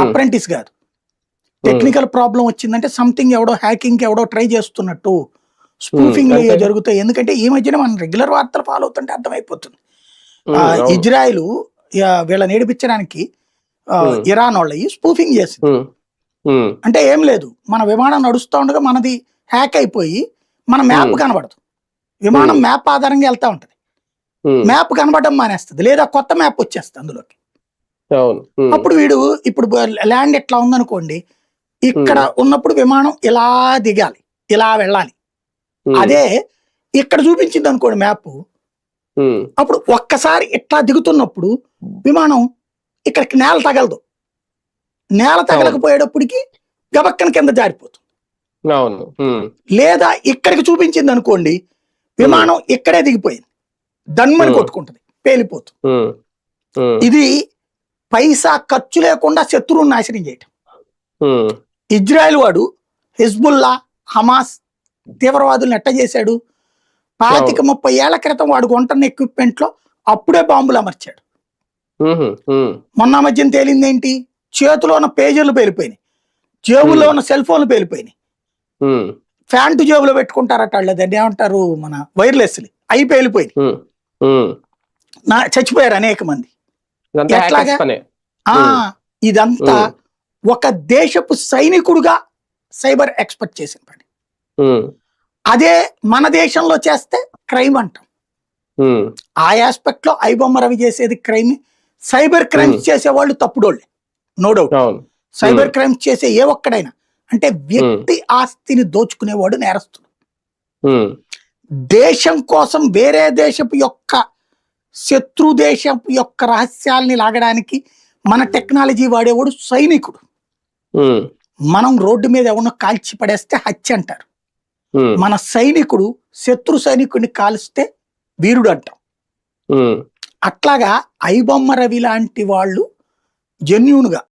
Apprentice కాదు. Technical problem వచ్చిందంటే something ఎవడో హ్యాకింగ్ ఎవడో ట్రై చేస్తున్నట్టు స్పూఫింగ్ అంతే. జరుగుతాయి. ఎందుకంటే ఈ మధ్యన మనం రెగ్యులర్ వార్తలు ఫాలో అవుతుంటే అర్థమైపోతుంది. ఇజ్రాయెల్ ఆ, వీళ్ళని ఏడిపించడానికి. ఇరాన్ వాళ్ళవి స్పూఫింగ్ చేసింది. ఉమ్, అంటే ఏం లేదు. మన విమానం నడుస్తూ ఉండగా మనది హ్యాక్ అయిపోయి మన మ్యాప్. కనబడదు. విమానం. మ్యాప్ ఆధారంగా వెళ్తా ఉంటది. మ్యాప్ కనబడడం మానేస్తుంది. లేదా కొత్త మ్యాప్ వచ్చేస్తుంది అందులోకి. అప్పుడు వీడు ఇప్పుడు ల్యాండ్ ఎట్లా ఉందనుకోండి ఇక్కడ ఉన్నప్పుడు విమానం ఇలా దిగాలి ఇలా వెళ్ళాలి. అదే ఇక్కడ చూపించింది అనుకోండి మ్యాప్. అప్పుడు ఒక్కసారి ఇట్లా దిగుతున్నప్పుడు విమానం ఇక్కడికి నేల తగలదు. నేల తగలకపోయేటప్పటికి గబక్కన కింద జారిపోతుంది. లేదా ఇక్కడికి చూపించింది అనుకోండి విమానం ఇక్కడే దిగిపోయింది. దన్మని. కొట్టుకుంటది పేలిపోతుంది. ఇది పైసా ఖర్చు లేకుండా శత్రువుని నాశనం చేయటం. ఇజ్రాయెల్ వాడు హిజ్బుల్లా హమాస్ తీవ్రవాదులను ఎట్ట చేశాడు? పాతిక ముప్పై ఏళ్ళ క్రితం వాడు కొంటున్న ఎక్విప్మెంట్లో అప్పుడే బాంబులు అమర్చాడు. మొన్న మధ్యన తేలింది ఏంటి చేతిలో ఉన్న పేజీలు పేలిపోయినాయి. జేబులో ఉన్న సెల్ ఫోన్లు పేలిపోయినాయి. ఫ్యాంటు జేబులో పెట్టుకుంటారట వాళ్ళు దాన్ని ఏమంటారు మన వైర్లెస్లు. అవి పేలిపోయినాయి. నా చచ్చిపోయారు అనేక మంది. ఎట్లాగా? ఆ. ఇదంతా. ఒక దేశపు సైనికుడుగా సైబర్ ఎక్స్పర్ట్ చేసిన పని. అదే మన దేశంలో చేస్తే క్రైమ్ అంటాం. ఆ ఆస్పెక్ట్లో ఐబొమ్మ రవి చేసేది క్రైమ్. సైబర్ క్రైమ్స్ చేసేవాళ్ళు తప్పుడోళ్ళే. No doubt. సైబర్ క్రైమ్స్ చేసే ఏ ఒక్కడైనా. అంటే వ్యక్తి ఆస్తిని దోచుకునేవాడు నేరస్తుడు. దేశం కోసం వేరే దేశపు యొక్క శత్రు దేశపు యొక్క రహస్యాల్ని లాగడానికి మన టెక్నాలజీ వాడేవాడు సైనికుడు. మనం రోడ్డు మీద ఎవరినో కాల్చి పడేస్తే హత్య అంటారు. మన సైనికుడు శత్రు సైనికుడిని కాల్స్తే వీరుడు అంటాం. అట్లాగా ఐబొమ్మ రవి లాంటి వాళ్ళు జెన్యున్గా